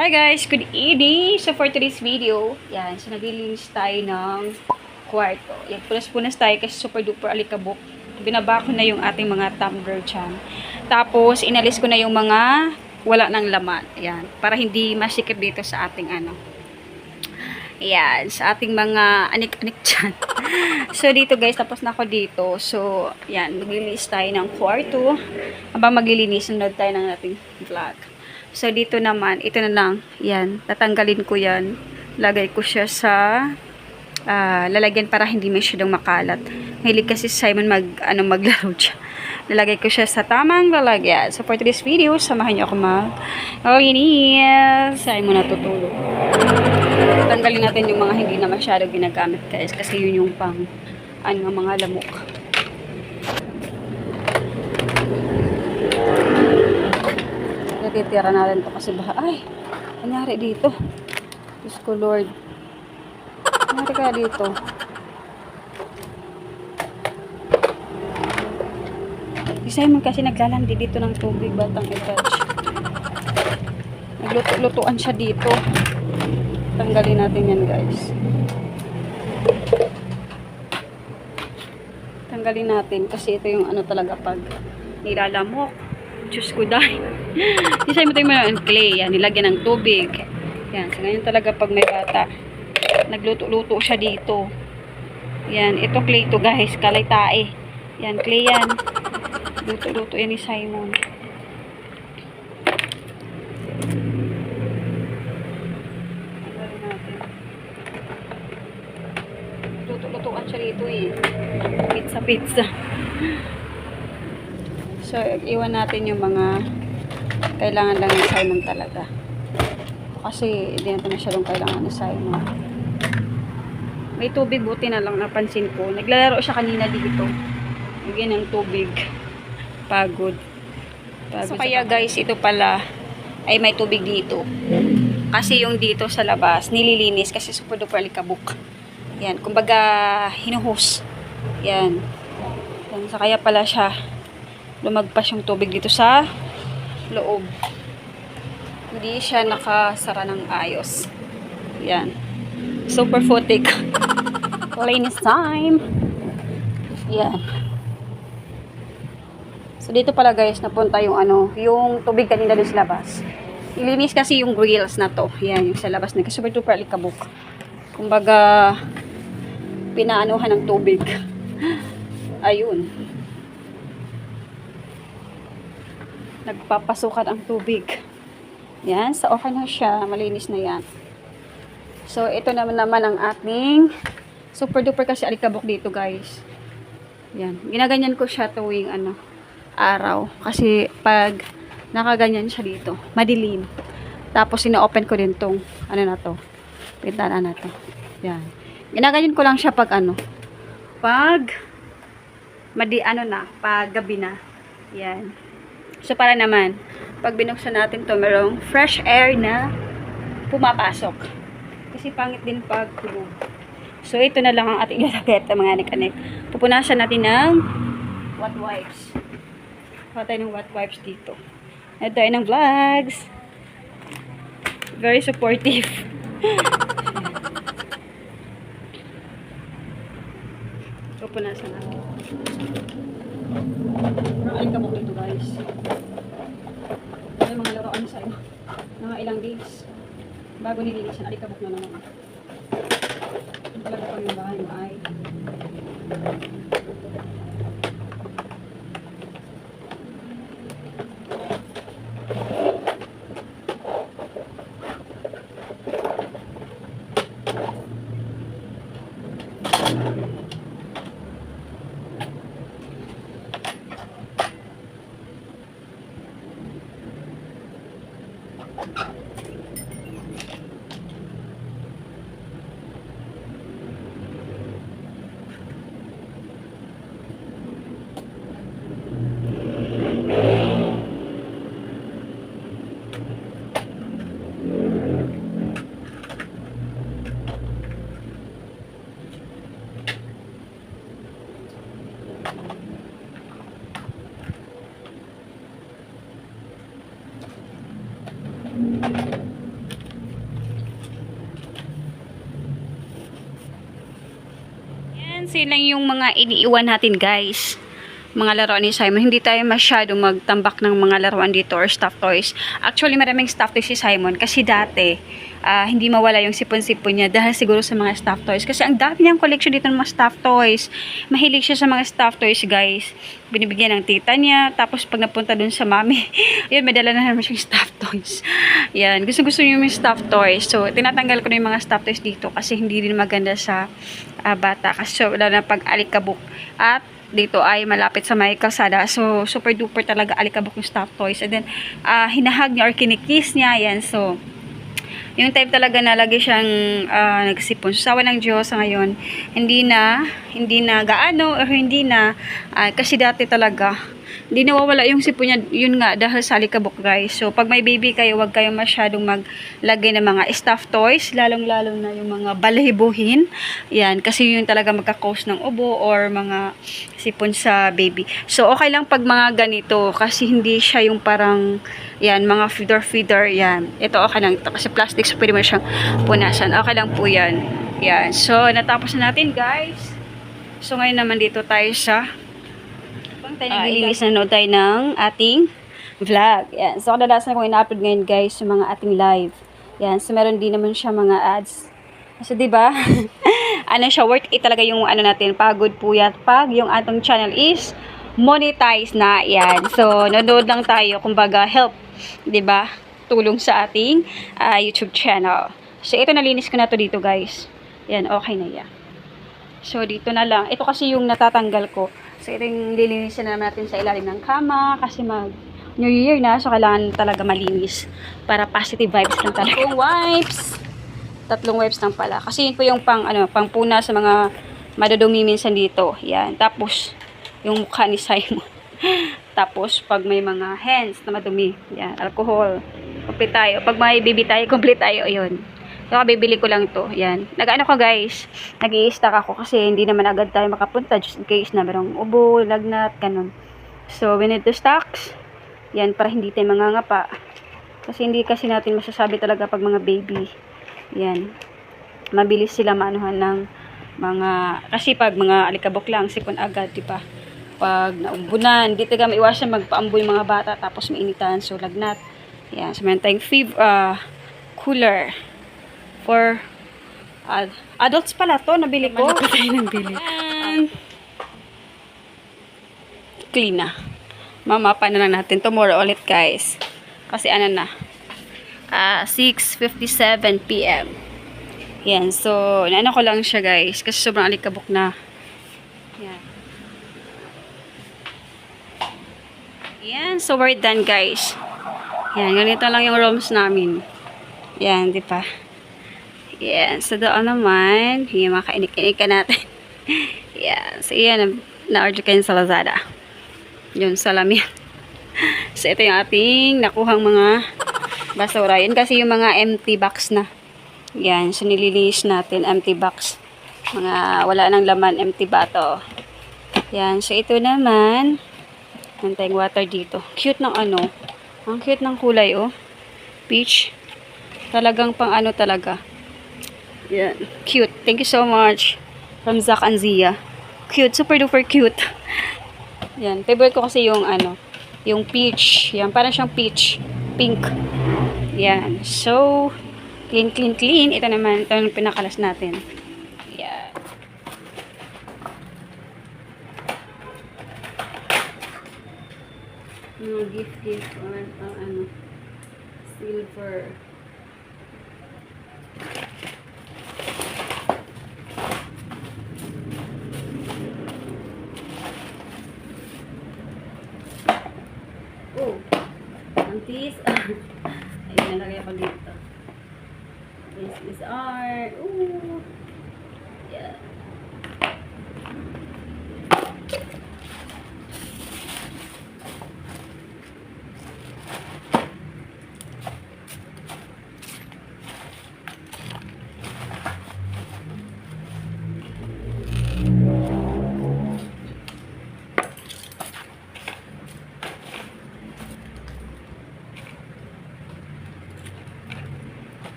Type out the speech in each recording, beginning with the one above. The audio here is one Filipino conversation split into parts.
Hi guys, good evening! So for today's video, yan, so naglilinis tayo ng kwarto. Yan, punas-punas tayo kasi super duper alikabok. Binaba ko na yung ating mga tumbler dyan. Tapos, inalis ko na yung mga wala ng laman. Yan, para hindi masikip dito sa ating ano. Yan, sa ating mga anik-anik dyan. so, dito guys, tapos na ako dito. So, yan, maglilinis tayo ng kwarto. Habang maglilinis, sunod tayo ng ating vlog. So, dito naman, ito na lang. Yan, tatanggalin ko yan. Lagay ko siya sa ah, lalagyan para hindi masyadong makalat. Mahilig kasi si Simon mag, ano, maglaro siya. Lalagay ko siya sa tamang lalagyan. So, for today's video, samahan niyo ako mag linis. Simon natutulog. Tanggalin natin yung mga hindi na masyado ginagamit guys. Kasi yun yung pang, ano, mga lamok. Natitira natin to kasi baha. Ay, nangyari dito. Diyos ko Lord. Nangyari kaya dito. Si Simon kasi naglalandi dito ng tubig batang i-touch. Nagluto-lutuan siya dito. Tanggalin natin yan guys. Tanggalin natin kasi ito yung ano talaga pag nilalamok. Diyos ko dahil. Siya mo ng clay. Yan, nilagyan ng tubig. Yan, so ngayon talaga pag may bata. Nagluto-luto siya dito. Yan, ito clay to guys. Kalay tae. Yan, clay yan. Luto-luto yan ni Simon. Luto-lutuan siya dito eh. Pizza-pizza. So, iwan natin yung mga kailangan lang ni Simon talaga. Kasi, hindi natin masyadong kailangan ni Simon. May tubig, buti na lang napansin ko. Naglalaro siya kanina dito. Lagyan ng tubig. Pagod. Pagod so, kaya guys, ito pala ay may tubig dito. Kasi yung dito sa labas, nililinis kasi super duper alikabok. Yan, kumbaga, hinuhos. Yan. Yan, sa kaya pala siya lumagpas yung tubig dito sa loob. Hindi siya nakasara ng ayos. Yan. Super photic. Cleanest time. Yan. So, dito pala guys, napunta yung ano, yung tubig kanina din sa labas. Ilinis kasi yung grills na to. Yan, yung sa labas na. Super duper alikabok. Kumbaga, pinaanuhan ng tubig. Ayun. Nagpapasukan ang tubig. Yan, so okay na siya, malinis na yan. So, ito naman naman ang ating super duper kasi alikabok dito, guys. Yan, ginaganyan ko siya tuwing ano, araw. Kasi pag nakaganyan siya dito, madilim. Tapos, ina-open ko din tong, ano na to, pintana na to. Yan. Ginaganyan ko lang siya pag ano, pag, madi, ano na, pag gabi na. Yan. So, para naman, pag binuksan natin to merong fresh air na pumapasok. Kasi pangit din pag tulog. So, ito na lang ang ating ilalagay at mga anik-anik. Pupunasan natin ng wet wipes. Kuha tayo ng wet wipes dito. Ito tayo ng vlogs. Very supportive. Pupunasan natin. Ay, kabok dito guys. Ay, mga laruan sa iyo. Mga ilang days. Bago nilinis yan, alikabok na naman. Kasi lang yung mga iniiwan natin guys. Mga laruan ni Simon. Hindi tayo masyado magtambak ng mga laruan dito or stuffed toys. Actually, maraming stuffed toys si Simon. Kasi dati, ah, hindi mawala yung sipon-sipon niya dahil siguro sa mga stuffed toys. Kasi ang dami niyang collection dito ng mga stuffed toys. Mahilig siya sa mga stuffed toys, guys. Binibigyan ng tita niya. Tapos pag napunta dun sa mami, yun, may dala na naman siyang stuffed toys. Yan, gusto-gusto niyo yung stuffed toys. So, tinatanggal ko na yung mga stuffed toys dito kasi hindi din maganda sa ah, bata. Kasi wala na pag alikabok. At dito ay malapit sa may kalsada. So, super duper talaga alikabok yung stuffed toys. And then, ah, hinahag niya or kinikiss niya. Yan, so, yung type talaga na lagi siyang ah, nagsipon. So, ng Diyos sa ngayon, hindi na, hindi na gaano or hindi na, ah, kasi dati talaga, hindi nawawala yung sipon niya, yun nga, dahil sa alikabok guys. So, pag may baby kayo, wag kayong masyadong maglagay ng mga stuffed toys, lalong-lalo na yung mga balahibuhin. Yan, kasi yun talaga magkakause ng ubo or mga sipon sa baby. So, okay lang pag mga ganito, kasi hindi siya yung parang, yan, mga feeder-feeder, yan. Ito okay lang ito, kasi plastic, so pwede mo siyang punasan. Okay lang po yan. Yan, so, natapos na natin guys. So, ngayon naman dito tayo sa uh, ilinis na nood tayo ng ating vlog. Yan. So, kadalasan ko ina-upload ngayon guys yung mga ating live. Yan. So, meron din naman siya mga ads. So, di ba? ano siya, worth it talaga yung ano natin, pagod po yan. Pag yung atong channel is monetize na. Yan. So, nanood lang tayo, kumbaga, help. Di ba? Tulong sa ating ah, YouTube channel. So, ito nalinis ko na to dito guys. Yan, okay na yan. So, dito na lang. Ito kasi yung natatanggal ko. So, ito yung lilinisin na natin sa ilalim ng kama. Kasi mag New Year na. So, kailangan talaga malinis. Para positive vibes lang talaga. Tatlong wipes. Tatlong wipes lang pala. Kasi yun po yung pang, ano, pang puna sa mga madudumi minsan dito. Yan. Tapos, yung mukha ni Simon. Tapos, pag may mga hands na madumi. Yan. Alcohol. Complete tayo. Pag may baby tayo, complete tayo. Ayun. So, bibili ko lang to. Yan. Nag-ano ko guys, nag stack ako kasi hindi naman agad tayo makapunta just in case na merong ubo, lagnat, ganun. So, we need to stocks. Yan, para hindi tayo mangangapa. Kasi hindi kasi natin masasabi talaga pag mga baby. Yan. Mabilis sila maanuhan ng mga, kasi pag mga alikabok lang, sipon agad, di ba? Pag naumbunan, hindi taga maiwasan magpaamboy mga bata tapos mainitan, so lagnat. Yan, so meron tayong fev, ah, cooler for ad adults pala to, nabili ko. Naman tayo nabili. And, clean na. Mamapa na lang natin tomorrow ulit guys. Kasi ano na, ah 6.57 p.m. Yan, so, naano ko lang siya guys. Kasi sobrang alikabok na. Yan. Yan, so we're done guys. Yan, ganito lang yung rooms namin. Yan, di ba? Yan. So, doon naman, yung mga kainik-inik ka natin. yan. So, yan. Na-order kayo sa Lazada. Yung salamin. so, ito yung ating nakuhang mga basura. Yan kasi yung mga empty box na. Yan. So, nililinis natin empty box. Mga wala nang laman, empty bato. Yan. So, ito naman. Yan tayong water dito. Cute ng ano. Ang cute ng kulay, oh. Peach. Talagang pang ano talaga. Yan. Cute. Thank you so much. From Zach and Zia. Cute. Super duper cute. Yan. Favorite ko kasi yung ano. Yung peach. Yan. Parang siyang peach. Pink. Yan. So, clean, clean, clean. Ito naman. Ito yung pinakalas natin. Yan. Mga gift, gift. Or, uh, ano. Silver.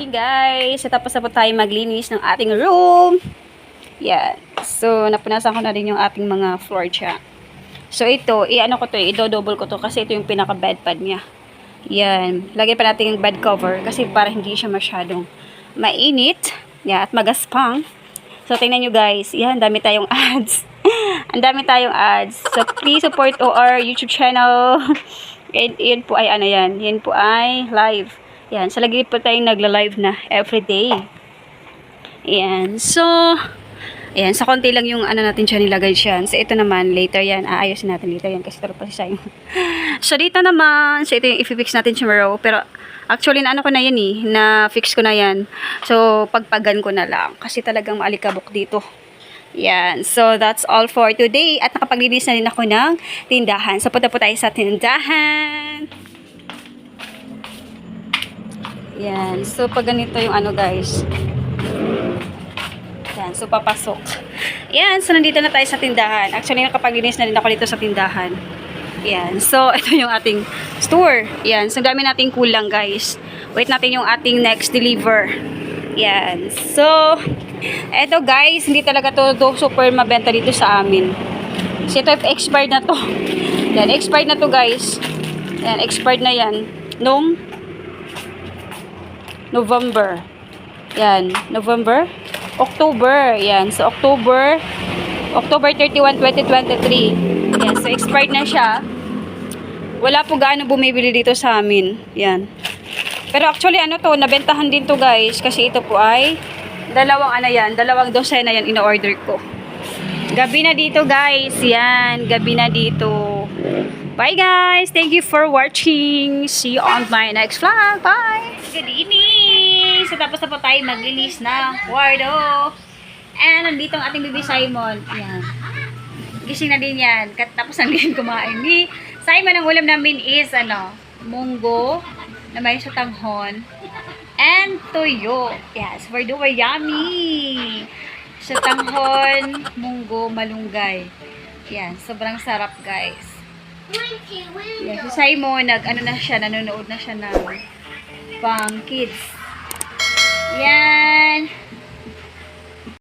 Morning guys! Tapos na po tayo maglinis ng ating room. Yan. So, napunasan ko na rin yung ating mga floor siya. So, ito, i-ano ko to, i-double ko to kasi ito yung pinaka-bed pad niya. Yan. Lagyan pa natin yung bed cover kasi para hindi siya masyadong mainit. Yan, at magaspang. So, tingnan nyo guys. Yan, dami tayong ads. Ang dami tayong ads. So, please support our YouTube channel. And, yan po ay ano yan. Yan po ay live. Yan. So, lagi po tayong nagla-live na everyday. Yan. So, ayan. Sa konti lang yung ano natin siya nilagay siya. So, ito naman, later yan. Aayusin natin later yan kasi taro pa siya yung... so, dito naman, so, ito yung i-fix natin tomorrow. Pero, actually, na ano ko na yan eh. Na-fix ko na yan. So, pagpagan ko na lang. Kasi talagang maalikabok dito. Yan. So, that's all for today. At nakapaglinis na rin ako ng tindahan. So, punta po tayo sa tindahan. Yan. So, pag ganito yung ano, guys. Yan. So, papasok. Yan. So, nandito na tayo sa tindahan. Actually, nakapaglinis na rin ako dito sa tindahan. Yan. So, ito yung ating store. Yan. So, dami nating kulang, guys. Wait natin yung ating next deliver. Yan. So, eto guys, hindi talaga to, to super mabenta dito sa amin. Kasi ito, expired na to. Yan, expired na to guys. Yan, expired na yan. Nung November. Yan, November? October. Yan, so October, October 31, 2023. Yan, so expired na siya. Wala po gaano bumibili dito sa amin. Yan. Pero actually ano to, nabentahan din to guys kasi ito po ay dalawang ano yan, dalawang dosena yan ino-order ko. Gabi na dito guys, yan, gabi na dito. Bye guys, thank you for watching. See you on my next vlog. Bye! Good evening! So tapos na po tayo maglinis na wardo. And nandito ang ating baby Simon. Ayan. Gising na din yan. Tapos na din kumain. Ni Simon, ang ulam namin is ano, munggo na may sutanghon and tuyo. Yes, we're doing yummy. Sutanghon, munggo, malunggay. Yan, sobrang sarap guys. Yan, si Simon, nag, ano na siya, nanonood na siya ng pang kids. Yan.